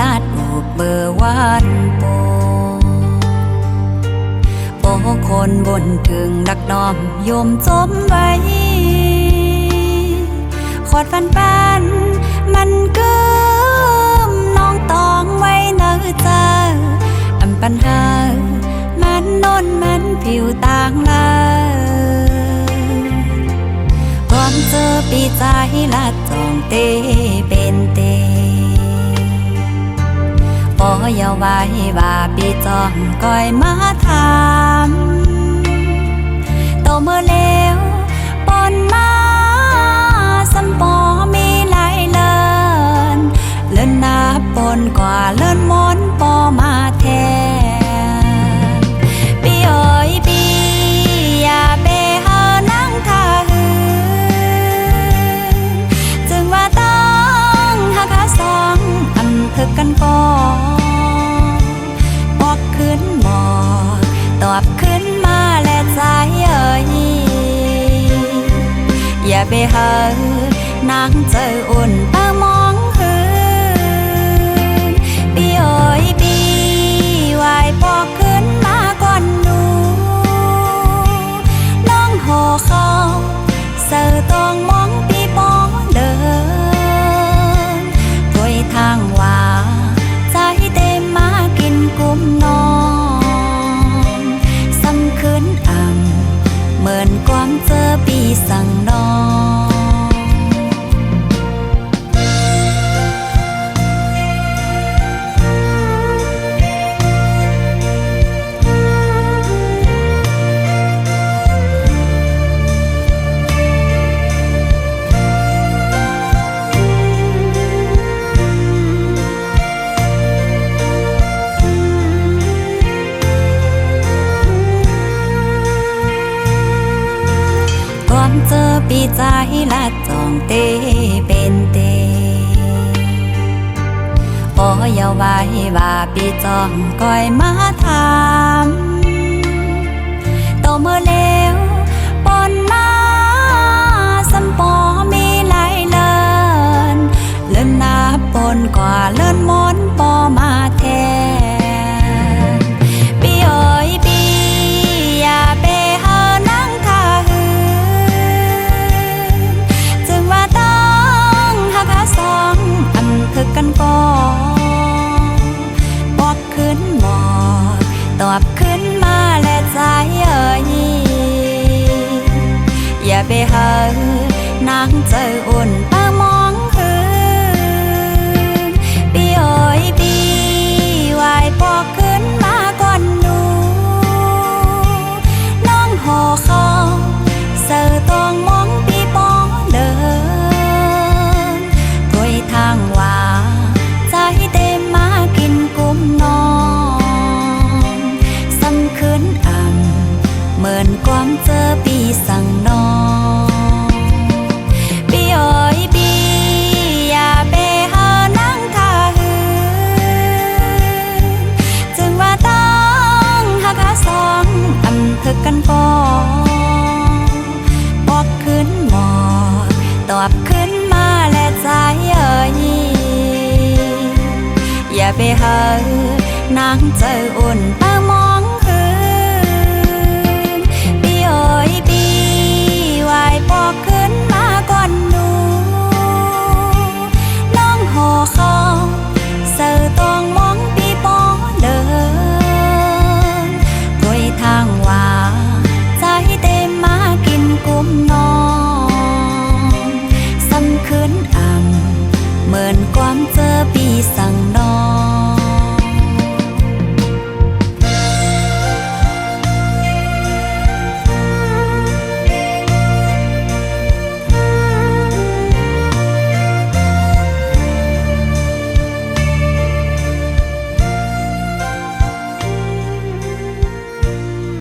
ลาดอบเบอร์วานโปโปคนบนถึงดักดอมโยมจมไว้ขอดฟันปันมันกึมน้องตองไว้เนื้อเจออำปัญหา มันนนมันผิวต่างลาความเจอปีใจละจองเตเป็นเต ปออย่าไว้ว่าปีจองก้อยมาถามโตเมื่อแล้วปนมาสัมปอมีหลายเลิน เลินนับปนกว่าเลินมนปอมาแทนปีเอ๋ยปีอย่าไปหานั่งท่าหือจึงว่าต้องหักหาสองอำถึกกันก่อน ไปหานางเจออุ่นป้ามอ ปีใจละจองเตเป็นเตโอ้อย่าไว้ว่าปีจองก้อยมาถามโตเมื่อเล บขึ้นมาและใจเอ่ยอย่าไปหา ความเจอปีสั่งนอนปีเอ๋ยปีอย่าไปหานั่งท่าหือจึงว่าต้องหักหาสองอำถึกกันก่อนบอกขึ้นหมอตอบขึ้นมาและใจเอ๋ยอย่าไปหานางเจออุ่นป้ามอ